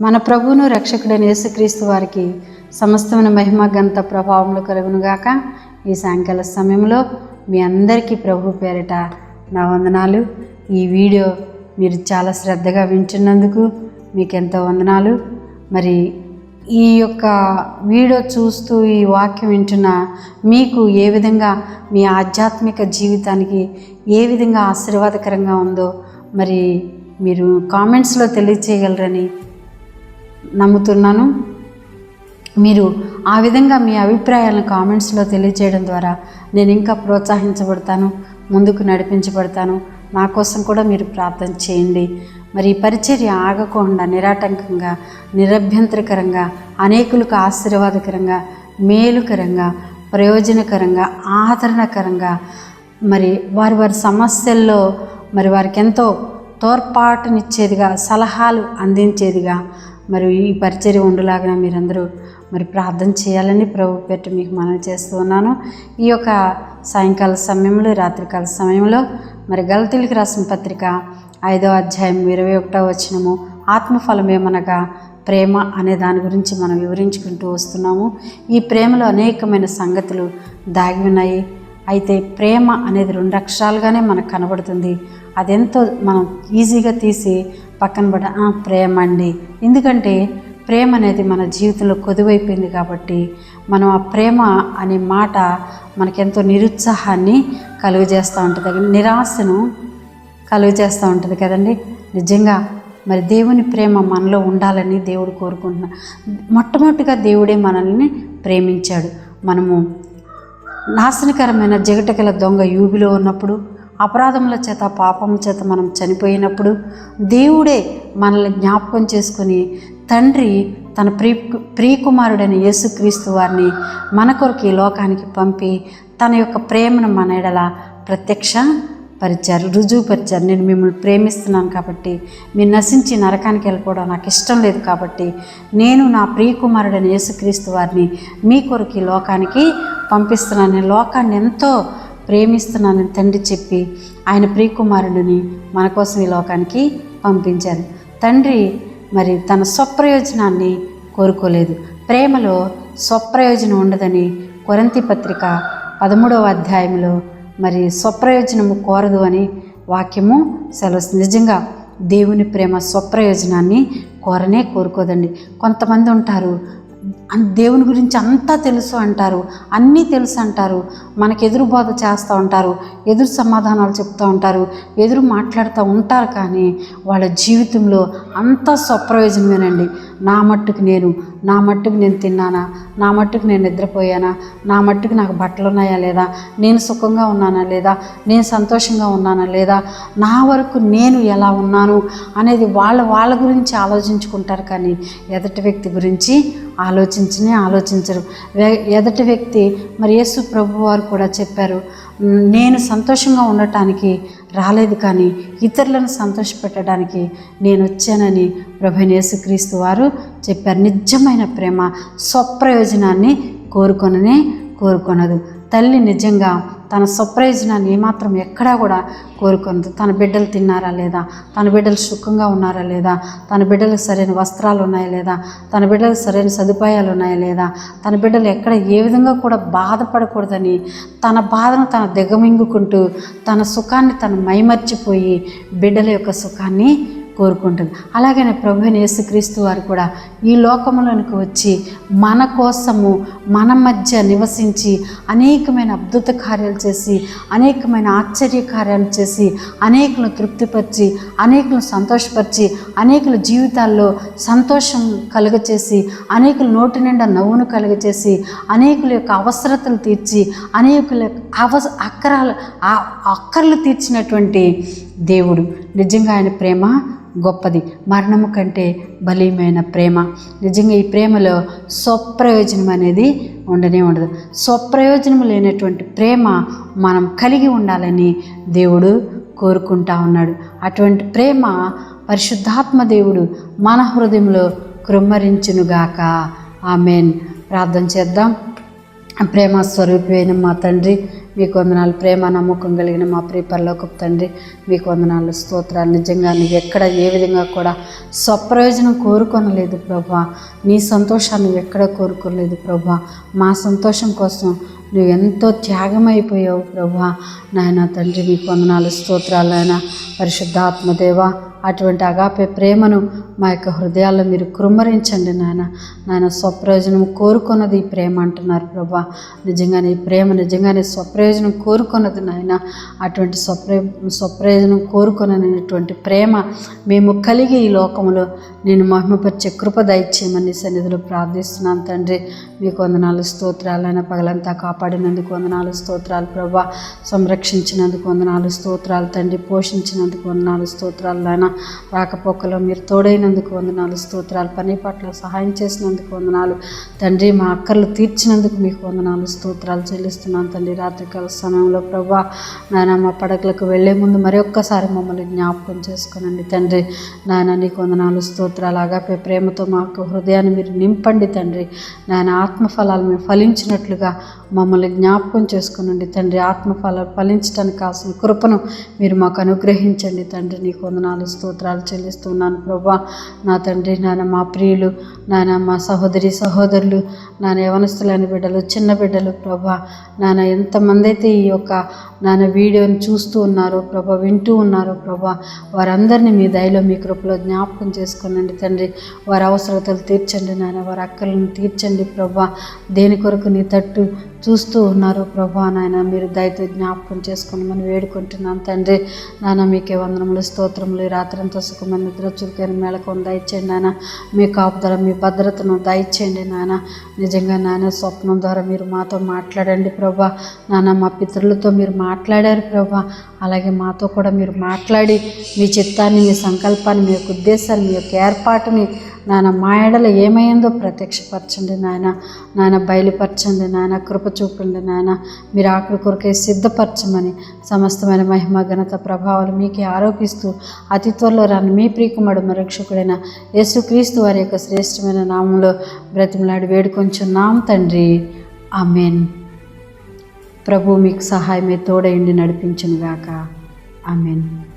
మన ప్రభువును రక్షకుడైన యేసుక్రీస్తు వారికి సమస్తమైన మహిమ గంత ప్రభావములు కలుగునుగాక. ఈ సాయంకాల సమయంలో మీ అందరికీ ప్రభు పేరిట నా వందనాలు. ఈ వీడియో మీరు చాలా శ్రద్ధగా వింటున్నందుకు మీకు ఎంతో వందనాలు. మరి ఈ యొక్క వీడియో చూస్తూ ఈ వాక్యం వింటున్న మీకు ఏ విధంగా మీ ఆధ్యాత్మిక జీవితానికి ఏ విధంగా ఆశీర్వాదకరంగా ఉందో మరి మీరు కామెంట్స్లో తెలియచేయగలరని నమ్ముతున్నాను. మీరు ఆ విధంగా మీ అభిప్రాయాలను కామెంట్స్లో తెలియజేయడం ద్వారా నేను ఇంకా ప్రోత్సహించబడతాను ముందుకు నడిపించబడతాను. నా కోసం కూడా మీరు ప్రార్థన చేయండి. మరి ఈ పరిచర్య ఆగకుండా నిరాటంకంగా నిరభ్యంతరకరంగా అనేకులకు ఆశీర్వాదకరంగా మేలుకరంగా ప్రయోజనకరంగా ఆదరణకరంగా మరి వారి వారి సమస్యల్లో మరి వారికి ఎంతో తోడ్పాటునిచ్చేదిగా సలహాలు అందించేదిగా మరి ఈ పరిచర్య ఉండులాగా మీరందరూ మరి ప్రార్థన చేయాలని ప్రభు పెట్టి మీకు మనవి చేస్తూ ఉన్నాను. ఈ యొక్క సాయంకాల సమయంలో రాత్రికాల సమయంలో మరి గలతీలకు రాసిన పత్రిక ఐదో అధ్యాయం ఇరవై ఒకటో వచనము ఆత్మఫలం ఏమనగా ప్రేమ అనే దాని గురించి మనం వివరించుకుంటూ వస్తున్నాము. ఈ ప్రేమలో అనేకమైన సంగతులు దాగి ఉన్నాయి. అయితే ప్రేమ అనేది రెండు అక్షరాలుగానే మనకు కనబడుతుంది. అదెంతో మనం ఈజీగా తీసి పక్కన పడ ప్రేమ అండి. ఎందుకంటే ప్రేమ అనేది మన జీవితంలో కొదువైపోయింది కాబట్టి మనం ఆ ప్రేమ అనే మాట మనకెంతో నిరుత్సాహాన్ని కలుగజేస్తూ ఉంటుంది నిరాశను కలుగజేస్తూ ఉంటుంది కదండి. నిజంగా మరి దేవుని ప్రేమ మనలో ఉండాలని దేవుడు కోరుకుంటున్నా. మొట్టమొదటిగా దేవుడే మనల్ని ప్రేమించాడు. మనము నాశనకరమైన జగటకల దొంగ యూబిలో ఉన్నప్పుడు అపరాధముల చేత పాపం చేత మనం చనిపోయినప్పుడు దేవుడే మనల్ని జ్ఞాపకం చేసుకుని తండ్రి తన ప్రియ ప్రియకుమారుడైన యేసుక్రీస్తు వారిని మన కొరకు ఈ లోకానికి పంపి తన యొక్క ప్రేమను మన ఎడల ప్రత్యక్ష పరిచారు రుజువుపరిచారు. నేను మిమ్మల్ని ప్రేమిస్తున్నాను కాబట్టి మీరు నశించి నరకానికి వెళ్ళిపోవడం నాకు ఇష్టం లేదు కాబట్టి నేను నా ప్రియకుమారుడైన యేసుక్రీస్తు వారిని మీ కొరకు ఈ లోకానికి పంపిస్తున్నాను. నేను లోకాన్ని ఎంతో ప్రేమిస్తున్నానని తండ్రి చెప్పి ఆయన ప్రియకుమారుడిని మన కోసం ఈ లోకానికి పంపించారు. తండ్రి మరి తన స్వప్రయోజనాన్ని కోరుకోలేదు. ప్రేమలో స్వప్రయోజనం ఉండదని కొరంతి పత్రిక పదమూడవ అధ్యాయంలో మరి స్వప్రయోజనము కోరదు అని వాక్యము సెలవు నిజంగా దేవుని ప్రేమ స్వప్రయోజనాన్ని కోరనే కోరుకోదండి. కొంతమంది ఉంటారు దేవుని గురించి అంతా తెలుసు అంటారు. అన్నీ తెలుసు అంటారు. మనకు ఎదురు బాధ చేస్తూ ఉంటారు. ఎదురు సమాధానాలు చెప్తూ ఉంటారు. ఎదురు మాట్లాడుతూ ఉంటారు కానీ వాళ్ళ జీవితంలో అంతా స్వప్రయోజనమేనండి. నా మట్టుకు నేను నా మట్టుకు నేను తిన్నానా? నా మట్టుకు నేను నిద్రపోయానా? నా మట్టుకు నాకు బట్టలు ఉన్నాయా లేదా? నేను సుఖంగా ఉన్నానా లేదా? నేను సంతోషంగా ఉన్నానా లేదా? నా వరకు నేను ఎలా ఉన్నాను అనేది వాళ్ళ వాళ్ళ గురించి ఆలోచించుకుంటారు కానీ ఎదటి వ్యక్తి గురించి ఆలోచించనే ఆలోచించరు. ఎదటి వ్యక్తి మరి యేసు ప్రభు వారు కూడా చెప్పారు నేను సంతోషంగా ఉండటానికి రాలేదు కానీ ఇతరులను సంతోషపెట్టడానికి నేను వచ్చానని ప్రభనేసుక్రీస్తు వారు చెప్పారు. నిజమైన ప్రేమ స్వప్రయోజనాన్ని కోరుకొననే కోరుకొనదు. తల్లి నిజంగా తన స్వప్రయోజనాన్ని ఏమాత్రం ఎక్కడా కూడా కోరుకుంది తన బిడ్డలు తిన్నారా లేదా? తన బిడ్డలు సుఖంగా ఉన్నారా లేదా? తన బిడ్డలకు సరైన వస్త్రాలు ఉన్నాయా లేదా? తన బిడ్డలకు సరైన సదుపాయాలు ఉన్నాయా లేదా? తన బిడ్డలు ఎక్కడ ఏ విధంగా కూడా బాధపడకూడదని తన బాధను తన దిగమింగుకుంటూ తన సుఖాన్ని తను మైమర్చిపోయి బిడ్డల యొక్క సుఖాన్ని కోరుకుంటుంది. అలాగనే ప్రభు యేసుక్రీస్తు వారు కూడా ఈ లోకంలోనికి వచ్చి మన కోసము మన మధ్య నివసించి అనేకమైన అద్భుత కార్యాలు చేసి అనేకమైన ఆశ్చర్య కార్యాలు చేసి అనేకులను తృప్తిపరిచి అనేకులను సంతోషపరిచి అనేకుల జీవితాల్లో సంతోషం కలుగచేసి అనేకుల నోటి నిండా నవ్వును కలుగచేసి అనేకుల యొక్క అవసరతలు తీర్చి అనేకుల అవ అక్కరాలు ఆ అక్కర్లు తీర్చినటువంటి దేవుడు. నిజంగా ఆయన ప్రేమ గొప్పది. మరణము కంటే బలీయమైన ప్రేమ. నిజంగా ఈ ప్రేమలో స్వప్రయోజనం అనేది ఉండనే ఉండదు. స్వప్రయోజనం లేనటువంటి ప్రేమ మనం కలిగి ఉండాలని దేవుడు కోరుకుంటా ఉన్నాడు. అటువంటి ప్రేమ పరిశుద్ధాత్మ దేవుడు మన హృదయంలో కృమ్మరించునుగాక ఆమెన్. ప్రార్థన చేద్దాం. ప్రేమ స్వరూపమైన మా తండ్రి మీకు వందనాలు. ప్రేమ నమ్మకం కలిగిన మా ప్రియ పరలోకపు తండ్రి మీకు వందనాలు. స్తోత్రాలు. నిజంగా నువ్వు ఎక్కడ ఏ విధంగా కూడా స్వప్రయోజనం కోరుకొనలేదు ప్రభా. నీ సంతోషాన్ని ఎక్కడ కోరుకోలేదు ప్రభా. మా సంతోషం కోసం నువ్వు ఎంతో త్యాగమైపోయావు ప్రభా. నాయన తండ్రి మీకు వందనాలు. స్తోత్రాలు నాయన. పరిశుద్ధాత్మదేవ అటువంటి అగాపే ప్రేమను మా యొక్క హృదయాల్లో మీరు కృమ్మరించండి నాయన. నాయన స్వప్రయోజనం కోరుకున్నది ఈ ప్రేమ అంటున్నారు ప్రభా. నిజంగానే ఈ ప్రేమ నిజంగానే స్వప్రయోజనం కోరుకున్నది నాయన. అటువంటి స్వప్రయ స్వప్రయోజనం కోరుకున్నటువంటి ప్రేమ మేము కలిగి ఈ లోకంలో నేను మహిమపరిచే కృప దయచేయమని సన్నిధిలో ప్రార్థిస్తున్నాను తండ్రి. మీకు వందనాలు స్తోత్రాలైన పగలంతా కాపాడినందుకు వందనాలు స్తోత్రాలు ప్రభా. సంరక్షించినందుకు వందనాలు స్తోత్రాలు తండ్రి. పోషించినందుకు వందనాలు స్తోత్రాలు నాయన. రాకపోకలో మీరు తోడైనందుకు వందనాలు స్తోత్రాలు పని పట్ల సహాయం చేసినందుకు వందనాలు. తండ్రి మా అక్కర్లు తీర్చినందుకు మీకు వందనాలు స్తోత్రాలు చెల్లిస్తున్నాను తండ్రి. రాత్రికాల సమయంలో ప్రభా నాయన మా పడకలకు వెళ్ళే ముందు మరి ఒక్కసారి మమ్మల్ని జ్ఞాపకం చేసుకోనండి తండ్రి. నాయన నీకు వందనాలు స్తోత్రాలు అగాపే ప్రేమతో మాకు హృదయాన్ని మీరు నింపండి తండ్రి. నాయన ఆత్మఫలాలు మేము ఫలించినట్లుగా మమ్మల్ని జ్ఞాపకం చేసుకునండి తండ్రి. ఆత్మఫలాలు ఫలించడానికి కాల్సిన కృపను మీరు మాకు అనుగ్రహించండి తండ్రి. నీకు వందనాలు స్తోత్రాలు చెల్లిస్తున్నాను ప్రభా. నా తండ్రి నాన్న మా ప్రియులు నాన్న మా సహోదరి సహోదరులు నాన్న యవనస్తులైన బిడ్డలు చిన్న బిడ్డలు ప్రభా. నాన్న ఎంతమంది అయితే ఈ యొక్క నాన్న వీడియోని చూస్తూ ఉన్నారో ప్రభా వింటూ ఉన్నారో ప్రభా వారందరినీ మీ దయలో మీ కృపలో జ్ఞాపకం చేసుకునండి తండ్రి. వారి అవసరతలు తీర్చండి నాన్న వారి అక్కలను తీర్చండి ప్రభా. దేని కొరకు నీ తట్టు చూస్తూ ఉన్నారు. ప్రభా నాయన మీరు దయతో జ్ఞాపకం చేసుకోమని వేడుకుంటున్నాను తండ్రి నాన్న మీకే వందనములు స్తోత్రములు. ఈ రాత్రంతా సుఖమైన నిద్ర చురుకైన మేళకొని దయచేయండి నాన్న మీ కాపుదల మీ భద్రతను దయచేయండి నాన్న నిజంగా నాన్న స్వప్నం ద్వారా మీరు మాతో మాట్లాడండి ప్రభా. నాన్న మా పితరులతో మీరు మాట్లాడారు ప్రభా. అలాగే మాతో కూడా మీరు మాట్లాడి మీ చిత్తాన్ని మీ సంకల్పాన్ని మీ యొక్క ఉద్దేశాన్ని మీ యొక్క ఏర్పాటుని నాన్న మా ఏడలో ఏమైందో ప్రత్యక్షపరచండి నాయన. నాయన బయలుపరచండి నాయన. కృప చూపండి నాయన. మీరు ఆకలి కొరకే సిద్ధపరచమని సమస్తమైన మహిమ ఘనత ప్రభావాలు మీకే ఆరోపిస్తూ అతి త్వరలో రాను మీ ప్రియకుమారు మరక్షకుడైన యేసుక్రీస్తు వారి యొక్క శ్రేష్టమైన నామంలో బ్రతిమలాడి వేడుకొంచున్నాం తండ్రి. అమెన్ ప్రభు మీకు సహాయమే తోడైండి నడిపించునుగాక. ఆమెన్.